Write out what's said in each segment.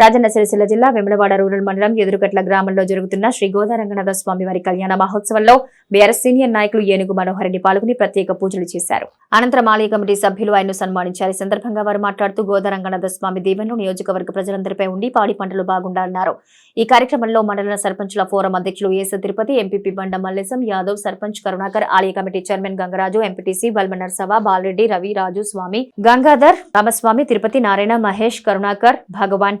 రాజన్న సిరిసిల్ల జిల్లా వెములవాడ రూరల్ మండలం ఎదురుగట్ల గ్రామంలో జరుగుతున్న శ్రీ గోదారంగనాథ స్వామి వారి కళ్యాణ మహోత్సవంలో బీఆర్ఎస్ సీనియర్ నాయకులు ఏనుగు మనోహర్ రెడ్డి పాల్గొని ప్రత్యేక పూజలు చేశారు. అనంతరం ఆలయ కమిటీ సభ్యులు ఆయన్ను సన్మానించారు. ఈ సందర్భంగా వారు మాట్లాడుతూ గోదారంగనాథ స్వామి దీవెనలు నియోజకవర్గ ప్రజలందరిపై ఉండి పాడి పంటలు బాగుండాలన్నారు. ఈ కార్యక్రమంలో మండల సర్పంచుల ఫోరం అధ్యక్షులు ఏస తిరుపతి ఎంపీపీ బండ మల్లేశం యాదవ్ సర్పంచ్ కరుణాకర్ ఆలయ కమిటీ చైర్మన్ గంగరాజు ఎంపీటీసీ బల్మనర్ సభ బాలరెడ్డి రవి రాజు స్వామి గంగాధర్ రామస్వామి తిరుపతి నారాయణ మహేష్ కరుణాకర్ భగవాన్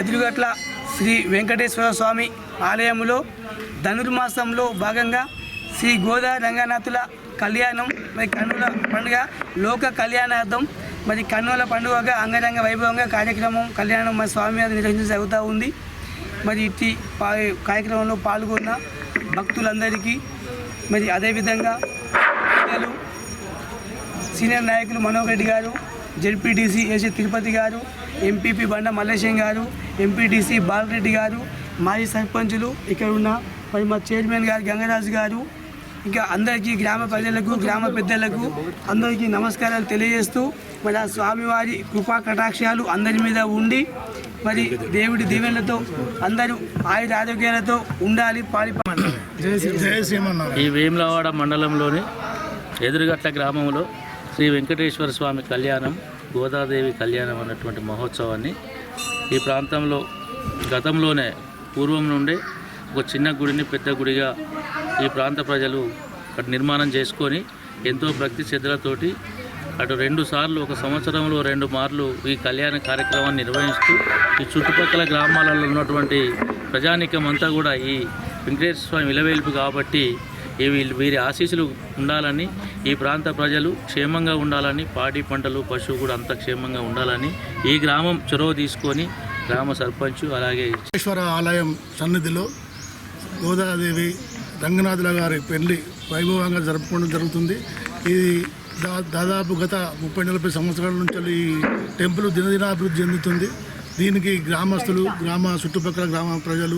ఎదురుగట్ల శ్రీ వెంకటేశ్వర స్వామి ఆలయంలో ధనుర్మాసంలో భాగంగా శ్రీ గోదా రంగనాథుల కళ్యాణం మరి కన్నుల పండుగ లోక కళ్యాణార్థం మరి కన్నుల పండుగగా అంగరంగ వైభవంగా కార్యక్రమం కళ్యాణం మరి స్వామి మీద నిర్వహించడం జరుగుతూ ఉంది. మరి ఇట్టి కార్యక్రమంలో పాల్గొన్న భక్తులందరికీ మరి అదేవిధంగా పెద్దలు సీనియర్ నాయకులు మనోహర్ రెడ్డి గారు జెడ్పీటీసీ ఏసీ తిరుపతి గారు ఎంపీపీ బండ మల్లేశం గారు ఎంపీటీసీ బాలరెడ్డి గారు మాజీ సర్పంచులు ఇక్కడ ఉన్న మరి మా చైర్మన్ గారు గంగరాజు గారు ఇంకా అందరికీ గ్రామ ప్రజలకు గ్రామ పెద్దలకు అందరికీ నమస్కారాలు తెలియజేస్తూ మరి ఆ స్వామివారి కృపా కటాక్షాలు అందరి మీద ఉండి మరి దేవుడి దీవెనలతో అందరూ ఆయుర ఆరోగ్యాలతో ఉండాలి పాలి ఈ వేములవాడ మండలంలోని ఎదురుగట్ల గ్రామంలో శ్రీ వెంకటేశ్వర స్వామి కళ్యాణం గోదాదేవి కళ్యాణం అన్నటువంటి మహోత్సవాన్ని ఈ ప్రాంతంలో గతంలోనే పూర్వం నుండే ఒక చిన్న గుడిని పెద్ద గుడిగా ఈ ప్రాంత ప్రజలు అక్కడ నిర్మాణం చేసుకొని ఎంతో భక్తి శ్రద్ధలతోటి అటు రెండు సార్లు ఒక సంవత్సరంలో రెండు మార్లు ఈ కళ్యాణ కార్యక్రమాన్ని నిర్వహిస్తూ ఈ చుట్టుపక్కల గ్రామాలలో ఉన్నటువంటి ప్రజానికం అంతా కూడా ఈ వెంకటేశ్వర స్వామి విలవేల్పు కాబట్టి ఈ వీళ్ళు వీరి ఆశీస్సులు ఉండాలని ఈ ప్రాంత ప్రజలు క్షేమంగా ఉండాలని పాడి పంటలు పశువు కూడా అంత క్షేమంగా ఉండాలని ఈ గ్రామం చొరవ తీసుకొని గ్రామ సర్పంచ్ అలాగే ఈశ్వర ఆలయం సన్నిధిలో గోదాదేవి రంగనాథుల గారి పెళ్ళి వైభవంగా జరుపుకోవడం జరుగుతుంది. ఇది దాదాపు గత ముప్పై నలభై సంవత్సరాల నుంచి ఈ టెంపుల్ దినదినాభివృద్ధి చెందుతుంది. దీనికి గ్రామస్తులు గ్రామ చుట్టుపక్కల గ్రామ ప్రజలు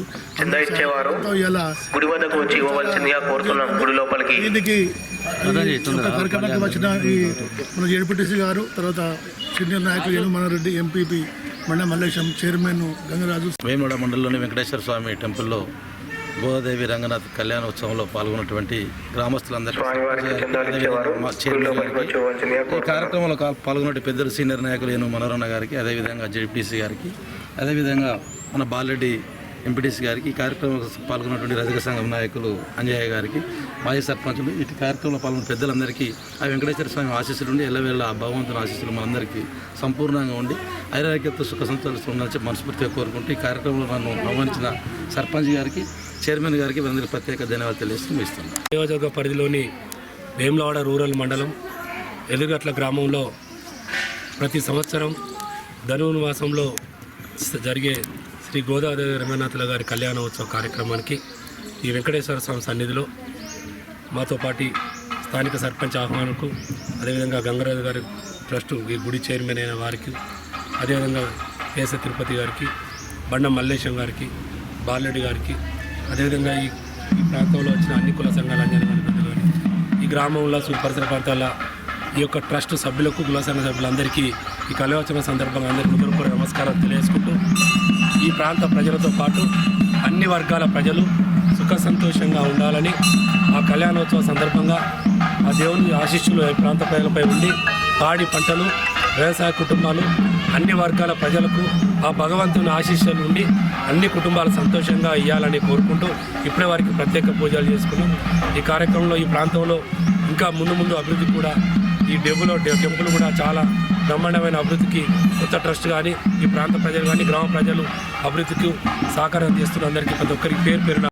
గుడి వద్దకు వచ్చి ఇవ్వవలసిందిగా కోరుతున్నాం. గుడి లోపలికి. దీనికి కార్యక్రమానికి వచ్చిన ఈ మన జడ్పీటీసీ గారు తర్వాత సీనియర్ నాయకులు యనుమనారెడ్డి ఎంపీపీ మండ మల్లేశం చైర్మన్ గంగరాజు వేముడ మండలంలోని వెంకటేశ్వర స్వామి టెంపుల్లో గోదాదేవి రంగనాథ్ కళ్యాణోత్సవంలో పాల్గొన్నటువంటి గ్రామస్తులందరికీ ఈ కార్యక్రమంలో కా- పాల్గొన్న పెద్దలు సీనియర్ నాయకులు ఏను మనోరణ గారికి అదేవిధంగా జెడ్పీసీ గారికి అదేవిధంగా మన బాలరెడ్డి ఎంపీటీసీ గారికి ఈ కార్యక్రమంలో పాల్గొన్నటువంటి రజక సంఘం నాయకులు అంజయ్య గారికి మాజీ సర్పంచులు ఇటు కార్యక్రమంలో పాల్గొన్న పెద్దలందరికీ ఆ వెంకటేశ్వర స్వామి ఆశీస్సులు ఉండి ఎల్లవేళ ఆ భగవంతుని ఆశీస్సులు మనందరికీ సంపూర్ణంగా ఉండి ఐరాగ్యత సుఖ సంతోషాలు ఉండాలని మనస్ఫూర్తిగా కోరుకుంటూ ఈ కార్యక్రమంలో నన్ను ఆహ్వానించిన సర్పంచ్ గారికి చైర్మన్ గారికి వీరందరికీ ప్రత్యేక ధన్యవాదాలు తెలియజేస్తూ ఇస్తున్నాను నియోజకవర్గ పరిధిలోని వేములవాడ రూరల్ మండలం ఎదురుగట్ల గ్రామంలో ప్రతి సంవత్సరం ధనువు మాసంలో జరిగే శ్రీ గోదావరి రంగనాథుల గారి కళ్యాణోత్సవ కార్యక్రమానికి ఈ వెంకటేశ్వర స్వామి సన్నిధిలో మాతో పాటి స్థానిక సర్పంచ్ ఆహ్వానకు అదేవిధంగా గంగరాజు గారి ట్రస్టు ఈ గుడి చైర్మన్ అయిన వారికి అదేవిధంగా కేస తిరుపతి గారికి బండ మల్లేశం గారికి బాలరెడ్డి గారికి అదేవిధంగా ఈ ఈ ప్రాంతంలో వచ్చిన అన్ని కుల సంఘాల అంజన గారి ఈ గ్రామంలో సు- పరిసర ప్రాంతాల ఈ యొక్క ట్రస్ట్ సభ్యులకు కుల సభ్యులందరికీ ఈ కళ్యాణ సందర్భంగా అందరికీ హృదయపూర్వక నమస్కారం తెలియజేసుకుంటూ ఈ ప్రాంత ప్రజలతో పాటు అన్ని వర్గాల ప్రజలు సుఖ సంతోషంగా ఉండాలని ఆ కళ్యాణోత్సవ సందర్భంగా ఆ దేవుని ఆశీస్సులు ఈ ప్రాంత ప్రజలపై ఉండి పాడి పంటలు వ్యవసాయ కుటుంబాలు అన్ని వర్గాల ప్రజలకు ఆ భగవంతుని ఆశీస్సులు ఉండి అన్ని కుటుంబాలు సంతోషంగా ఇవ్వాలని కోరుకుంటూ ఇప్పుడే వారికి ప్రత్యేక పూజలు చేసుకున్నాం ఈ కార్యక్రమంలో ఈ ప్రాంతంలో ఇంకా ముందు ముందు అభివృద్ధి కూడా ఈ డెబులో టెంపుల్ కూడా చాలా బ్రహ్మాండమైన అభివృద్ధికి కొత్త ట్రస్ట్ కానీ ఈ ప్రాంత ప్రజలు కానీ గ్రామ ప్రజలు అభివృద్ధికి సహకారం చేస్తున్న అందరికీ ప్రతి ఒక్కరికి పేరు పేరున